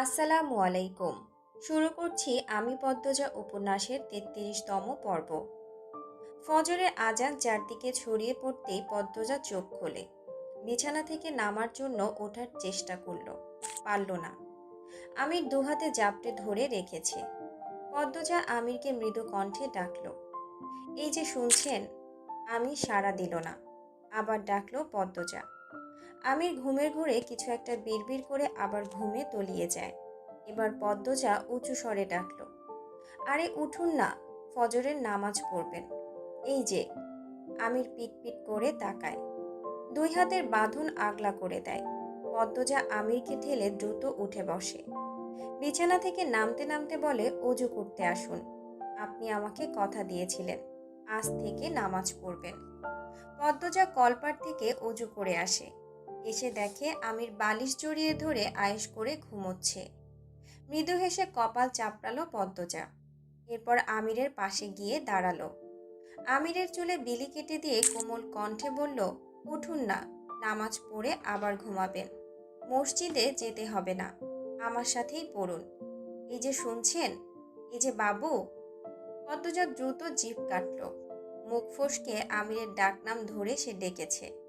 আসসালামু আলাইকুম। শুরু করছি আমি পদ্মজা উপন্যাসের তেত্রিশতম পর্ব। ফজরের আজান চারদিকে ছড়িয়ে পড়তেই পদ্মজা চোখ খোলে। বিছানা থেকে নামার জন্য ওঠার চেষ্টা করল। পারল না। আমির দুহাতে জাপটে ধরে রেখেছে। পদ্মজা আমিরকে মৃদু কণ্ঠে ডাকল, এই যে শুনছেন আমি সাড়া দিল না। আবার ডাকলো পদ্মজা আমির ঘুমের ঘুরে কিছু একটা বিড়বিড় করে আবার ঘুমে তলিয়ে যায়। এবার পদ্মজা উঁচু স্বরে ডাকল, আরে উঠুন না, ফজরের নামাজ পড়বেন। এই যে, আমির পিটপিট করে তাকায়। দুই হাতের বাঁধন আগলা করে দেয়। পদ্মজা আমিরকে ঠেলে দ্রুত উঠে বসে। বিছানা থেকে নামতে নামতে বলে অজু করতে আসুন। আপনি আমাকে কথা দিয়েছিলেন, আজ থেকে নামাজ পড়বেন। পদ্মজা কলপার থেকে অজু করে আসে। এসে দেখে আমির বালিশ জড়িয়ে ধরে আয়েশ করে ঘুমোচ্ছে। মৃদু হেসে কপাল চাপড়ালো পদ্মজা। এরপর আমিরের পাশে গিয়ে দাঁড়াল। আমিরের চুলে বিলি কেটে দিয়ে কোমল কণ্ঠে বলল, উঠুন না, নামাজ পড়ে আবার ঘুমাবেন। মসজিদে যেতে হবে না, আমার সাথেই পড়ুন। এই যে শুনছেন, এই যে বাবু। পদ্মজা দ্রুত জিভ কাটল। মুখ ফসকে আমিরের ডাকনাম ধরে সে ডেকেছে।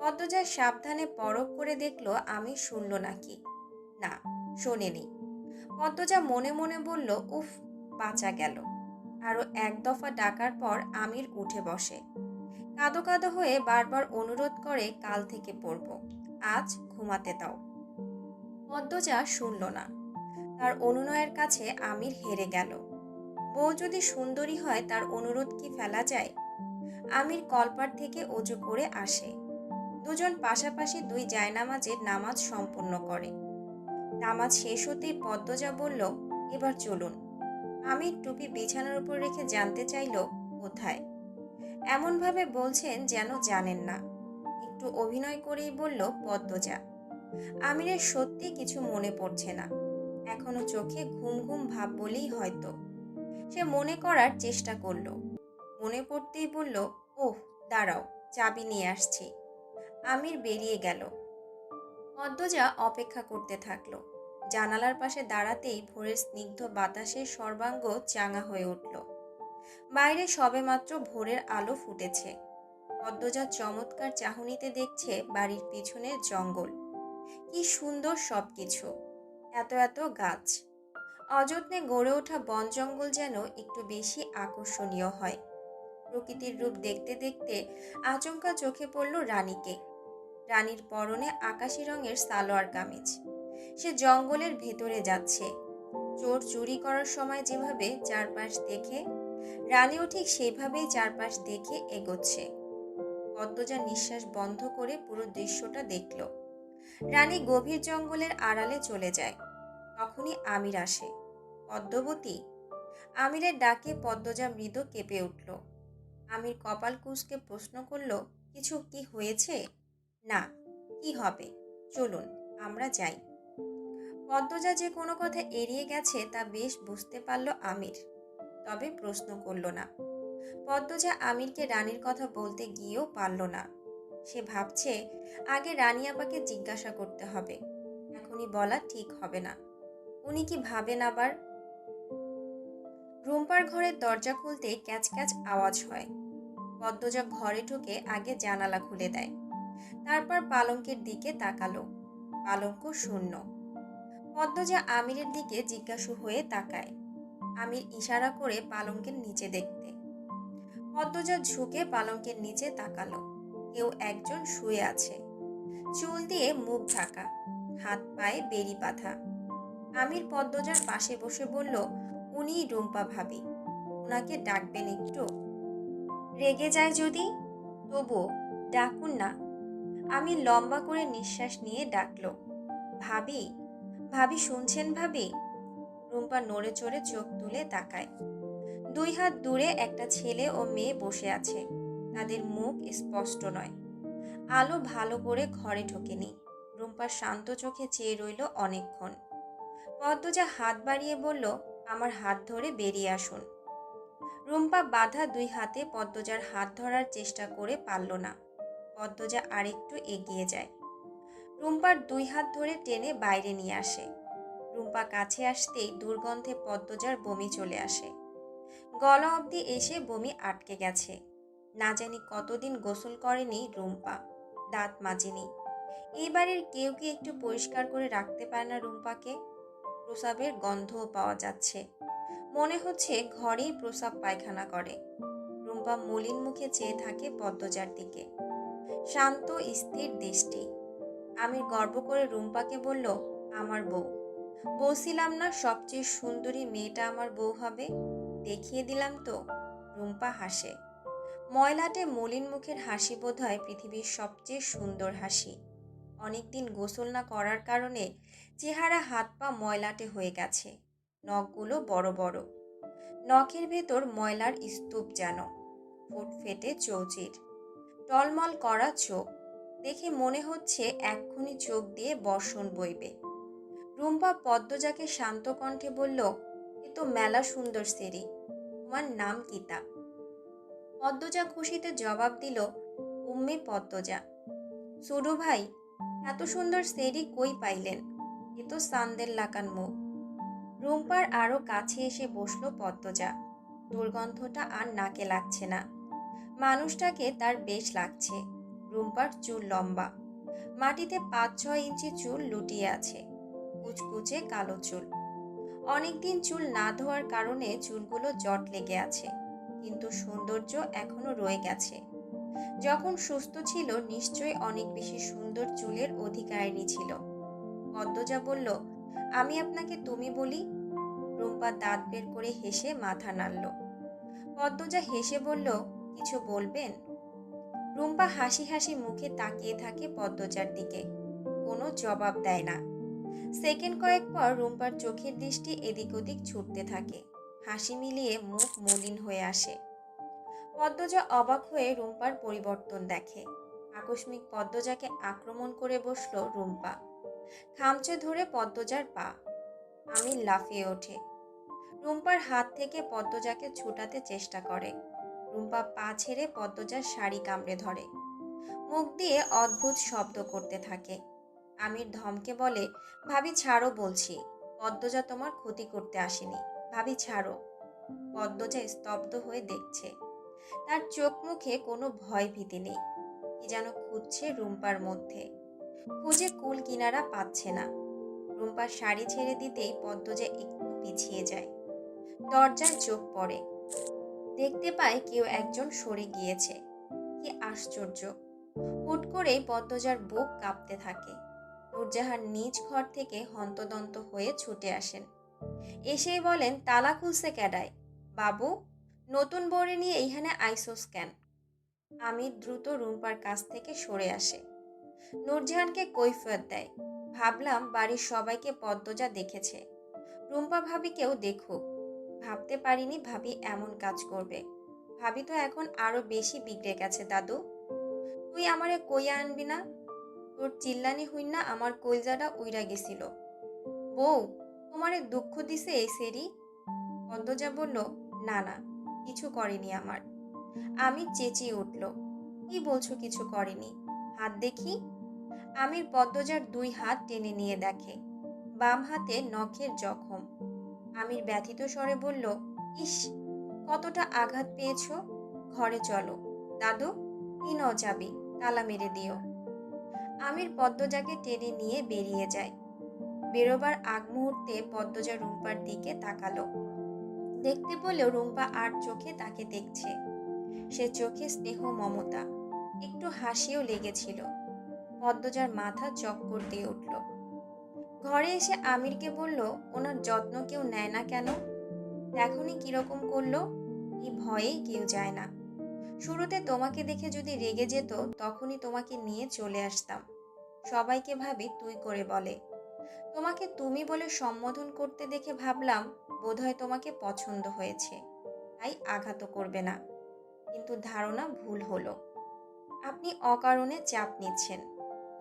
পদ্মজা সাবধানে পরখ করে দেখল আমি শুনল নাকি। না, শোনেনি। পদ্মজা মনে মনে বলল, উফ, বাঁচা গেল। আরও এক দফা ডাকার পর আমির উঠে বসে। কাদো কাদো হয়ে বারবার অনুরোধ করে, কাল থেকে পড়ব, আজ ঘুমাতে দাও। পদ্মজা শুনল না। তার অনুনয়ের কাছে আমির হেরে গেল। বউ যদি সুন্দরী হয়, তার অনুরোধ কি ফেলা যায়? আমির কলপার থেকে অজু করে আসে। দুজন পাশাপাশি দুই জায়নামাজের নামাজ সম্পন্ন করে। নামাজ শেষ হতেই পদ্মজা বলল, এবার চলুন। আমি টুপি বিছানার উপর রেখে জানতে চাইল, কোথায়? এমনভাবে বলছেন যেন জানেন না। একটু অভিনয় করেই বলল পদ্মজা, আমিরের সত্যি কিছু মনে পড়ছে না। এখনও চোখে ঘুম ঘুম ভাব বলেই হয়তো। সে মনে করার চেষ্টা করল। মনে পড়তেই বলল, ওহ, দাঁড়াও, চাবি নিয়ে আসছি। আমির বেরিয়ে গেল। পদ্মজা অপেক্ষা করতে থাকল। জানালার পাশে দাঁড়াতেই ভোরের স্নিগ্ধ বাতাসে সর্বাঙ্গ চাঙা হয়ে উঠল। বাইরে সবেমাত্র ভোরের আলো ফুটেছে। পদ্মজা চমৎকার চাহনিতে দেখছে বাড়ির পিছনের জঙ্গল। কি সুন্দর সব কিছু এত এত গাছ। অযত্নে গড়ে ওঠা বন জঙ্গল যেন একটু বেশি আকর্ষণীয় হয়। প্রকৃতির রূপ দেখতে দেখতে আচমকা চোখে পড়ল রানীকে। রানীর পরনে আকাশি রঙের সালোয়ার কামিজ। সে জঙ্গলের ভেতরে যাচ্ছে। চোর চুরি করার সময় যেভাবে চারপাশ দেখে, রানীও ঠিক সেইভাবেই চারপাশ দেখে এগোচ্ছে। পদ্মজা নিঃশ্বাস বন্ধ করে পুরো দৃশ্যটা দেখল। রানী গভীর জঙ্গলের আড়ালে চলে যায়। তখনই আমির আসে। পদ্মবতী, আমিরের ডাকে পদ্মজা মৃদ কেঁপে উঠল। আমির কপাল কুঁচকে প্রশ্ন করল, কিছু কি হয়েছে? না, কি হবে? চলুন, আমরা যাই। পদ্মজা যে কোনো কথা এড়িয়ে গেছে তা বেশ বুঝতে পারল আমির, তবে প্রশ্ন করল না। পদ্মজা আমিরকে রানীর কথা বলতে গিয়েও পারল না। সে ভাবছে, আগে রানী আপাকে জিজ্ঞাসা করতে হবে, এখনই বলা ঠিক হবে না। উনি কি ভাবেন আবার? রুম্পার ঘরের দরজা খুলতে ক্যাচ ক্যাচ আওয়াজ হয়। পদ্মজা ঘরে ঢুকে আগে জানালা খুলে দেয়। তারপর পালঙ্কের দিকে তাকালো। পালঙ্ক শূন্য। পদ্মজা আমিরের দিকে জিজ্ঞাসু হয়ে তাকায়। আমির ইশারা করে পালঙ্কের নিচে দেখতে। পদ্মজা ঝুঁকে পালঙ্কের নিচে তাকালো। কেউ একজন শুয়ে আছে। চুল দিয়ে মুখ ঢাকা। হাত পায়ে বেরি বাঁধা। আমির পদ্মজার পাশে বসে বলল, উনি রুম্পা ভাবি। ওনাকে ডাকবেন একটু? রেগে যায় যদি? তবু ডাকুন না। আমি লম্বা করে নিঃশ্বাস নিয়ে ডাকলো, ভাবি ভাবি, শুনছেন ভাবি? রুম্পা নড়ে চড়ে চোখ তুলে তাকায়। দুই হাত দূরে একটা ছেলে ও মেয়ে বসে আছে, তাদের মুখ স্পষ্ট নয়। আলো ভালো করে ঘরে ঢোকেনি রুম্পা শান্ত চোখে চেয়ে রইল অনেকক্ষণ। পদ্মজা হাত বাড়িয়ে বলল, আমার হাত ধরে বেরিয়ে আসুন। রুম্পা বাধা দুই হাতে পদ্মজার হাত ধরার চেষ্টা করে পারল না। পদ্মজা আরেকটু এগিয়ে যায়। রুম্পার দুই হাত ধরে টেনে বাইরে নিয়ে আসে। রুম্পা কাছে আসতেই দুর্গন্ধে পদ্মজার বমি চলে আসে। গলা অবধি এসে বমি আটকে গেছে। না জানি কতদিন গোসল করেনি রুম্পা, দাঁত মাজেনি। এই বাড়ির কেউ কি একটু পরিষ্কার করে রাখতে পারে না রুম্পাকে? প্রসাবের গন্ধও পাওয়া যাচ্ছে। মনে হচ্ছে ঘরেই প্রসাব পায়খানা করে। রুম্পা মলিন মুখে চেয়ে থাকে পদ্মজার দিকে। শান্ত, স্থির দৃষ্টি। আমি গর্ব করে রুম্পাকে বলল, আমার বউ। বলছিলাম না, সবচেয়ে সুন্দরী মেয়েটা আমার বউ হবে? দেখিয়ে দিলাম তো। রুম্পা হাসে। ময়লাটে মলিন মুখের হাসি বোধ হয় পৃথিবীর সবচেয়ে সুন্দর হাসি। অনেকদিন গোসল না করার কারণে চেহারা হাত পা ময়লাটে হয়ে গেছে। নখগুলো বড় বড়। নখের ভেতর ময়লার স্তূপ যেন। ফুট ফেটে চৌচির। টলমল করা চোখ। দেখে মনে হচ্ছে এক্ষুনি চোখ দিয়ে বর্ষণ বইবে। রুম্পা পদ্মজাকে শান্ত কণ্ঠে বলল, এ তো মেলা সুন্দর সেরি তোমার নাম কিতা পদ্মজা খুশিতে জবাব দিল, উম্মে পদ্মজা। সুডু ভাই, এত সুন্দর সেরি কই পাইলেন? এ তো সান্দের লাকান মুখ। রুম্পার আরও কাছে এসে বসল পদ্মজা। দুর্গন্ধটা আর নাকে লাগছে না। মানুষটাকে তার বেশ লাগছে। রুম্পার চুল লম্বা। মাটিতে পাঁচ ছয় ইঞ্চি চুল লুটিয়ে আছে। কুচকুচে কালো চুল। অনেকদিন চুল না ধোয়ার কারণে চুলগুলো জট লেগে আছে, কিন্তু সৌন্দর্য এখনও রয়ে গেছে। যখন সুস্থ ছিল, নিশ্চয়ই অনেক বেশি সুন্দর চুলের অধিকারিণী ছিল। পদ্মজা বলল, আমি আপনাকে তুমি বলি? রুম্পা দাঁত বের করে হেসে মাথা নাড়ল। পদ্মজা হেসে বলল কিছু বলবেন? রুম্পা হাসি হাসি মুখে তাকিয়ে থাকে পদ্মজার দিকে। কোনো জবাব দেয় না। সেকেন্ড কয়েক পর রুম্পার চোখের দৃষ্টি এদিক ওদিক ছুটতে থাকে। হাসি মিলিয়ে মুখ মলিন হয়ে আসে। পদ্মজা অবাক হয়ে রুম্পার পরিবর্তন দেখে। আকস্মিক পদ্মজাকে আক্রমণ করে বসল রুম্পা। খামচে ধরে পদ্মজার পা। আমি লাফিয়ে ওঠে। রুম্পার হাত থেকে পদ্মজাকে ছুটাতে চেষ্টা করে। রুম্পা পা ছেড়ে পদ্মজার শাড়ি কামড়ে ধরে। মুখ দিয়ে অদ্ভুত শব্দ করতে থাকে। আমির ধমকে বলে, ভাবি, ছাড়ো বলছি। পদ্মজা তোমার ক্ষতি করতে আসেনি। ভাবি, ছাড়ো। পদ্মজা স্তব্ধ হয়ে দেখছে। তার চোখ মুখে কোনো ভয় ভীতি নেই। কি যেন খুঁজছে রুম্পার মধ্যে। খুঁজে কুল কিনারা পাচ্ছে না। রুম্পার শাড়ি ছেড়ে দিতেই পদ্মজা একটু পিছিয়ে যায়। দরজায় চোখ পড়ে। দেখতে পায় কেউ একজন সরে গিয়েছে। কি আশ্চর্য। হুট করেই পদ্মজার বুক কাঁপতে থাকে। নূরজাহান নিজ ঘর থেকে হন্তদন্ত হয়ে ছুটে আসেন। এসেই বলেন, তালা খুলছে ক্যাডায়। বাবু, নতুন বরে নিয়ে এইখানে আইসোস কেন? আমি দ্রুত রুম্পার কাছ থেকে সরে আসে। নূরজাহানকে কৈফিয়ত দেয়। ভাবলাম, বাড়ির সবাইকে পদ্মজা দেখেছে। রুম্পা ভাবিকেও দেখুক। ভাবতে পারিনি ভাবি এমন কাজ করবে। ভাবি তো এখন আরও বেশি বিগড়ে গেছে, দাদু। তুই আমারে কইয়া আনবি না? তোর চিল্লানি হইন না আমার কইজাটা উইরা গেছিল। বউ, তোমারে দুঃখ দিছে এই সেরি? পদ্মজা বলল, না না, কিছু করেনি আমার। আমি চেঁচিয়ে উঠল, কি বলছো কিছু করেনি? হাত দেখি? আমির পদ্মজার দুই হাত টেনে নিয়ে দেখে, বাম হাতে নখের জখম। আমির ব্যথিত স্বরে বলল, ইস, কতটা আঘাত পেয়েছ? ঘরে চলো। দাদু কি ন চাবি, তালা মেরে দিও। আমির পদ্মজাকে টেনে নিয়ে বেরিয়ে যায়। বেরোবার আগ মুহূর্তে পদ্মজা রুম্পার দিকে তাকালো। দেখতে বলেও রুম্পা আর চোখে তাকে দেখছে। সে চোখে স্নেহ, মমতা, একটু হাসিও লেগেছিল। পদ্মজার মাথা চক্কর দিয়ে উঠল। ঘরে এসে আমিরকে বলল, ওনার যত্ন কেউ নেয় না কেন? দেখনি কীরকম করল? এই ভয়েই কেউ যায় না। শুরুতে তোমাকে দেখে যদি রেগে যেত, তখনই তোমাকে নিয়ে চলে আসতাম। সবাইকে ভাবি তুই করে বলে। তোমাকে তুমি বলে সম্বোধন করতে দেখে ভাবলাম, বোধহয় তোমাকে পছন্দ হয়েছে। তাই আঘাতও করবে না। কিন্তু ধারণা ভুল হলো। আপনি অকারণে চাপ নিচ্ছেন।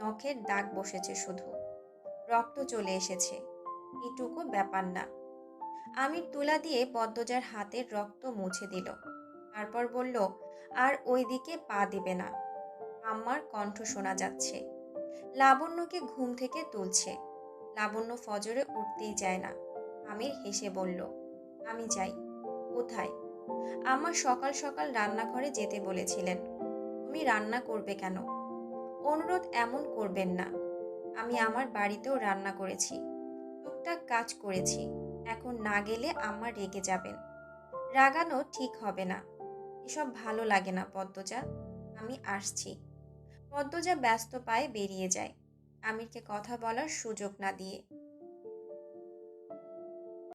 নখের দাগ বসেছে শুধু। রক্ত চলে এসেছে। এটুকু ব্যাপার না। আমির তুলা দিয়ে পদ্মজার হাতের রক্ত মুছে দিল। তারপর বলল, আর ওই দিকে পা দিবে না। আম্মার কণ্ঠ শোনা যাচ্ছে। লাবণ্যকে ঘুম থেকে তুলছে। লাবণ্য ফজরে উঠতেই যায় না। আমির হেসে বলল, আমি যাই। কোথায়? আমার সকাল সকাল রান্নাঘরে যেতে বলেছিলেন। তুমি রান্না করবে কেন? অনুরোধ এমন করবেন না। আমি আমার বাড়িতেও রান্না করেছি। টুকটাক কাজ করেছি। এখন না গেলে আমার রেগে যাবেন। রাগানো ঠিক হবে না। এসব ভালো লাগে না, পদ্মজা। আমি আসছি। পদ্মজা ব্যস্ত পায়ে বেরিয়ে যায়। আমিরকে কথা বলার সুযোগ না দিয়ে